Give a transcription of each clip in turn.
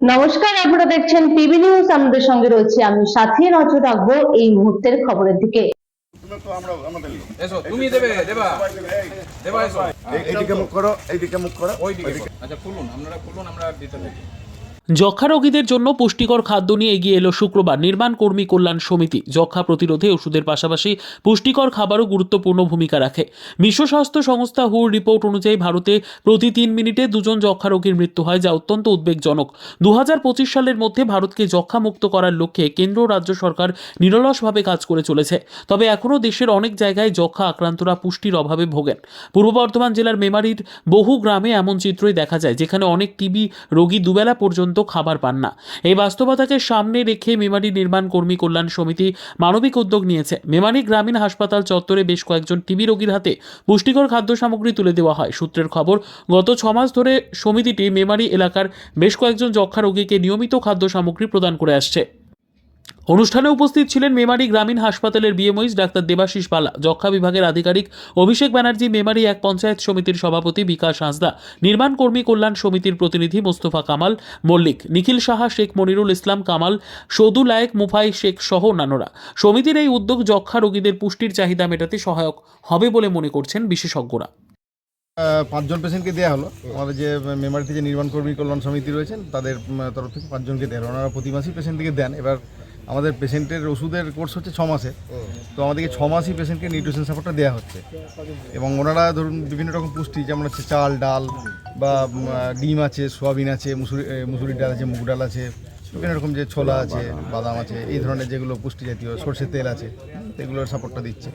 নমস্কার আপনারা দেখছেন টিভি নিউজ আমাদের সঙ্গে রয়েছে আমি সাথে নজর রাখব এই মুহূর্তের খবরের দিকে। তুমি তো আমরা আমাদের লোক। এসো তুমি দেবে দেবা। সবাই দেবে, এই, দেবা এসো। এই- এইদিকে মুখ করো এইদিকে মুখ করো আচ্ছা খুলুন আপনারা খুলুন আমরা দিতে থাকি যক্ষা রোগীদের জন্য পুষ্টিকর খাদ্য নিয়ে এগিয়ে এলো শুক্রবার নির্মাণ কর্মী কল্যাণ সমিতি। যক্ষা প্রতিরোধে ওষুধের পাশাপাশি পুষ্টিকর খাবারও গুরুত্বপূর্ণ ভূমিকা রাখে। বিশ্ব স্বাস্থ্য সংস্থা হুর রিপোর্ট অনুযায়ী ভারতে প্রতি তিন মিনিটে দুজন যক্ষা রোগীর মৃত্যু হয়, যা অত্যন্ত উদ্বেগজনক। দু হাজার পঁচিশ সালের মধ্যে ভারতকে যক্ষা মুক্ত করার লক্ষ্যে কেন্দ্র রাজ্য সরকার নিরলসভাবে কাজ করে চলেছে। তবে এখনও দেশের অনেক জায়গায় যক্ষা আক্রান্তরা পুষ্টির অভাবে ভোগেন। পূর্ব বর্ধমান জেলার মেমারির বহু গ্রামে এমন চিত্রই দেখা যায়, যেখানে অনেক টিবি রোগী দুবেলা পর্যন্ত খাবার পান না। এই বাস্তবতাকে সামনে রেখে মেমারি নির্মাণ কর্মী কল্যাণ সমিতি মানবিক উদ্যোগ নিয়েছে। মেমারি গ্রামীণ হাসপাতাল চত্বরে বেশ কয়েকজন টিবি রোগীর হাতে পুষ্টিকর খাদ্য সামগ্রী তুলে দেওয়া হয়। সূত্রের খবর, গত ছমাস ধরে সমিতিটি মেমারি এলাকার বেশ কয়েকজন যক্ষা রোগীকে নিয়মিত খাদ্য সামগ্রী প্রদান করে আসছে। অনুষ্ঠানে উপস্থিত ছিলেন মেমারি গ্রামীণ হাসপাতালের বিএমওইস ডাক্তার দেবাশিস পালা যক্ষা বিভাগের আধিকারিক অভিষেক ব্যানার্জি, মেমারি এক পঞ্চায়েত সমিতির সভাপতি বিকাশ হাঁসদা, নির্মাণ কর্মী কল্যাণ সমিতির প্রতিনিধি মোস্তফা কামাল মল্লিক, নিখিল সাহা, শেখ মনিরুল ইসলাম কামাল, সদু লায়েক, মুফাই শেখ সহ অন্যান্যরা। সমিতির এই উদ্যোগ যক্ষা রোগীদের পুষ্টির চাহিদা মেটাতে সহায়ক হবে বলে মনে করছেন বিশেষজ্ঞরা। পাঁচজন পেশেন্টকে দেওয়া হলো। আমাদের যে মেমারিতে যে নির্মাণ কর্মী কল্যাণ সমিতি রয়েছেন, তাদের তরফ থেকে পাঁচজনকে দেন ওনারা প্রতি মাসেই পেশেন্টকে দেন। এবার আমাদের পেশেন্টের ওষুধের কোর্স হচ্ছে ছ মাসে তো আমাদেরকে ছ মাসই পেশেন্টকে নিউট্রিশন সাপোর্টটা দেওয়া হচ্ছে। এবং ওনারা ধরুন বিভিন্ন রকম পুষ্টি যেমন হচ্ছে চাল ডাল বা ডিম আছে সোয়াবিন আছে মুসুরি মুসুরির ডাল আছে মুগ ডাল আছে বিভিন্ন রকম যে ছোলা আছে বাদাম আছে এই ধরনের যেগুলো পুষ্টি জাতীয় সর্ষের তেল আছে এগুলোর সাপোর্টটা দিচ্ছে।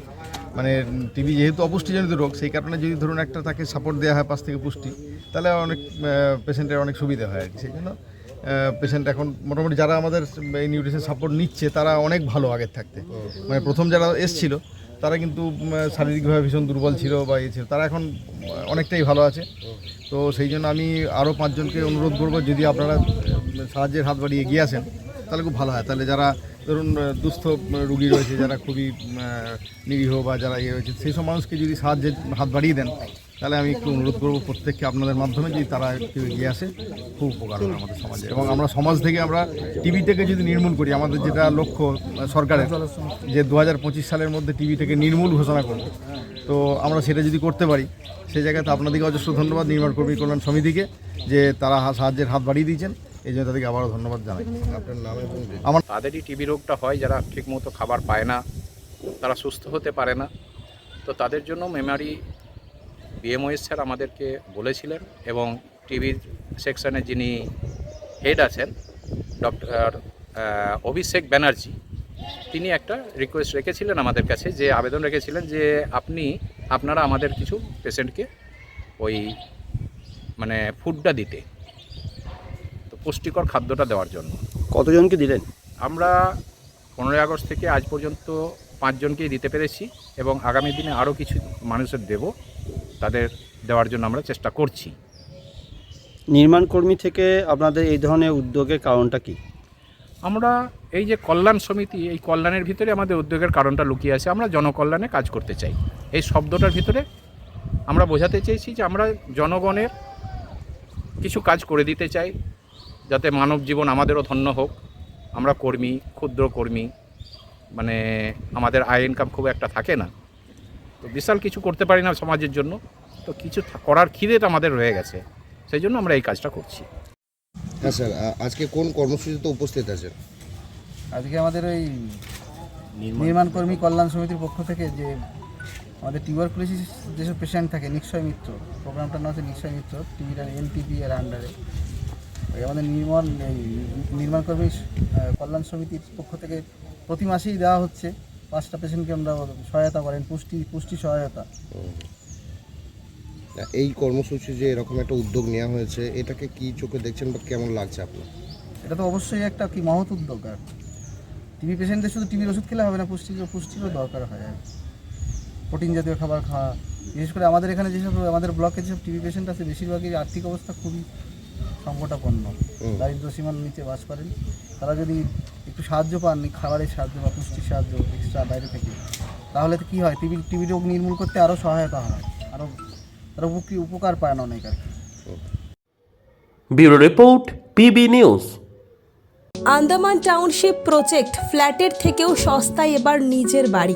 মানে টিবি যেহেতু অপুষ্টিজনিত রোগ সেই কারণে যদি ধরুন একটা তাকে সাপোর্ট দেওয়া হয় পাশ থেকে পুষ্টি তাহলে অনেক পেশেন্টের অনেক সুবিধা হয় আর কি। সেই জন্য পেশেন্ট এখন মোটামুটি যারা আমাদের এই নিউট্রিশন সাপোর্ট নিচ্ছে, তারা অনেক ভালো আগের থাকতে। মানে প্রথম যারা এসছিল, তারা কিন্তু শারীরিকভাবে ভীষণ দুর্বল ছিল বা ইয়ে ছিল। তারা এখন অনেকটাই ভালো আছে। তো সেই জন্য আমি আরও পাঁচজনকে অনুরোধ করব, যদি আপনারা সাহায্যের হাত বাড়িয়ে এগিয়ে আসেন, তাহলে খুব ভালো হয়। তাহলে যারা ধরুন, দুস্থ রুগী রয়েছে, যারা খুবই নিরীহ বা যারা ইয়ে রয়েছে, সেই সব মানুষকে যদি সাহায্যের হাত বাড়িয়ে দেন তাহলে আমি একটু অনুরোধ করব প্রত্যেককে আপনাদের মাধ্যমে যদি তারা একটু এগিয়ে আসে খুব উপকার হবে আমাদের সমাজে। এবং আমরা সমাজ থেকে আমরা টিভি থেকে যদি নির্মূল করি আমাদের যেটা লক্ষ্য সরকারের যে দু হাজার পঁচিশ সালের মধ্যে টিভি থেকে নির্মূল ঘোষণা করব। তো আমরা সেটা যদি করতে পারি সেই জায়গাতে আপনাদেরকে অজস্র ধন্যবাদ নির্মাণ কর্মী কল্যাণ সমিতিকে যে তারা হা- সাহায্যের হাত বাড়িয়ে দিয়েছেন। এই জন্য তাদেরকে আবারও ধন্যবাদ জানাই। আপনার নাম এবং আমার তাদেরই টিবি রোগটা হয় যারা ঠিকমতো খাবার পায় না তারা সুস্থ হতে পারে না। তো তাদের জন্য মেমারি বিএমওএস স্যার আমাদেরকে বলেছিলেন এবং টিভির সেকশনে যিনি হেড আছেন ডক্টর অভিষেক ব্যানার্জি তিনি একটা রিকোয়েস্ট রেখেছিলেন আমাদের কাছে যে আবেদন রেখেছিলেন যে আপনি আপনারা আমাদের কিছু পেশেন্টকে ওই মানে ফুডটা দিতে তো পুষ্টিকর খাদ্যটা দেওয়ার জন্য। কতজনকে দিলেন? আমরা পনেরোই আগস্ট থেকে আজ পর্যন্ত পাঁচজনকেই দিতে পেরেছি। এবং আগামী দিনে আরও কিছু মানুষের দেব তাদের দেওয়ার জন্য আমরা চেষ্টা করছি। নির্মাণ কর্মী থেকে আপনাদের এই ধরনের উদ্যোগের কারণটা কি? আমরা এই যে কল্যাণ সমিতি এই কল্যাণের ভিতরে আমাদের উদ্যোগের কারণটা লুকিয়ে আছে। আমরা জনকল্যাণে কাজ করতে চাই। এই শব্দটার ভিতরে আমরা বোঝাতে চেয়েছি যে আমরা জনগণের কিছু কাজ করে দিতে চাই যাতে মানব জীবন আমাদেরও ধন্য হোক। আমরা কর্মী ক্ষুদ্র কর্মী মানে আমাদের আয় ইনকাম খুব একটা থাকে না। তো বিশাল কিছু করতে পারি না সমাজের জন্য। তো কিছু করার খিদেটা আমাদের রয়ে গেছে। সেই জন্য আমরা এই কাজটা করছি। হ্যাঁ স্যার আজকে কোন কর্মসূচিতে উপস্থিত আছেন? আজকে আমাদের ওই নির্মাণ কর্মী কল্যাণ সমিতির পক্ষ থেকে যে আমাদের টিউবারকুলোসিস যেসব পেশেন্ট থাকে নিশ্চয় মিত্র প্রোগ্রামটার নাম হচ্ছে নিশ্চয় মিত্র টিভির এনটিপি এর আন্ডারে ওই আমাদের নির্মাণ এই নির্মাণ কর্মী কল্যাণ সমিতির পক্ষ থেকে প্রতি মাসেই দেওয়া হচ্ছে। পাঁচটা পেশেন্টকে আমরা সহায়তা করেন পুষ্টি পুষ্টি সহায়তা। এই কর্মসূচি যে এরকম একটা উদ্যোগ নেওয়া হয়েছে এটাকে কি চোখে দেখছেন বা কেমন লাগছে আপনার? এটা তো অবশ্যই একটা কি মহৎ উদ্যোগ আর। টিবি পেশেন্টদের শুধু টিবির ওষুধ খেলে হবে না পুষ্টির পুষ্টিরও দরকার হয় আর। প্রোটিন জাতীয় খাবার খাওয়া বিশেষ করে আমাদের এখানে যেসব আমাদের ব্লকে যেসব টিবি পেশেন্ট আছে বেশিরভাগই আর্থিক অবস্থা খুবই সংকটাপন্ন। দারিদ্র সীমার নিচে বাস করেন। তারা যদি একটু সাহায্য পাননি খাবারের সাহায্য বা পুষ্টির সাহায্য এক্সট্রা বাইরে থেকে। তাহলে তো কী হয় টিবি টিবি রোগ নির্মূল করতে আরও সহায়তা হয় আরও আরও উপকৃ- উপকার পায় না অনেক আর কি। Bureau report PB news. Andaman township project ফ্ল্যাটের থেকেও সস্তায় এবার নিজের বাড়ি।